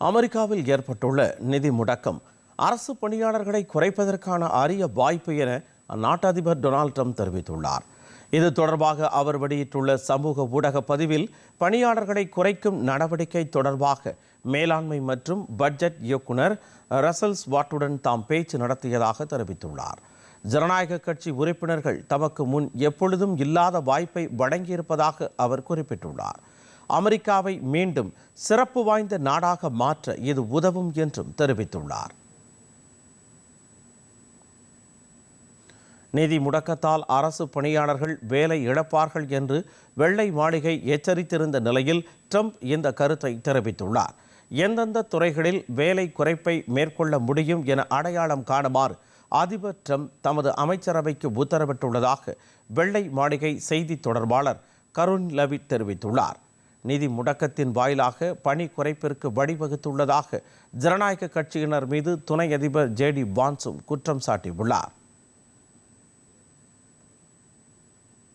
அமெரிக்காவில் ஏற்பட்டுள்ள நிதி முடக்கம் அரசு பணியாளர்களை குறைப்பதற்கான அரிய வாய்ப்பு என அந்நாட்டு அதிபர் டொனால்ட் ட்ரம்ப் தெரிவித்துள்ளார். இது தொடர்பாக அவர் வெளியிட்டுள்ள சமூக ஊடக பதிவில் பணியாளர்களை குறைக்கும் நடவடிக்கை தொடர்பாக மேலாண்மை மற்றும் பட்ஜெட் இயக்குனர் ரசல் வாட்டுடன் தாம் பேச்சு நடத்தியதாக தெரிவித்துள்ளார். ஜனநாயக கட்சி உறுப்பினர்கள் தமக்கு முன் எப்பொழுதும் இல்லாத வாய்ப்பை வழங்கியிருப்பதாக அவர் குறிப்பிட்டுள்ளார். அமெரிக்காவை மீண்டும் சிறப்பு வாய்ந்த நாடாக மாற்ற இது உதவும் என்றும் தெரிவித்துள்ளார். நிதி முடக்கத்தால் அரசு பணியாளர்கள் வேலை இழப்பார்கள் என்று வெள்ளை மாளிகை எச்சரித்திருந்த நிலையில் ட்ரம்ப் இந்த கருத்தை தெரிவித்துள்ளார். எந்தெந்த துறைகளில் வேலை குறைப்பை மேற்கொள்ள முடியும் என அடையாளம் காணுமாறு அதிபர் ட்ரம்ப் தமது அமைச்சரவைக்கு உத்தரவிட்டுள்ளதாக வெள்ளை மாளிகை செய்தி தொடர்பாளர் கருண் லவிட் தெரிவித்துள்ளார். நிதி முடக்கத்தின் வாயிலாக பணி குறைப்பிற்கு வழிவகுத்துள்ளதாக ஜனநாயக கட்சியினர் மீது துணை அதிபர் ஜே டி பான்சும் குற்றம் சாட்டியுள்ளார்.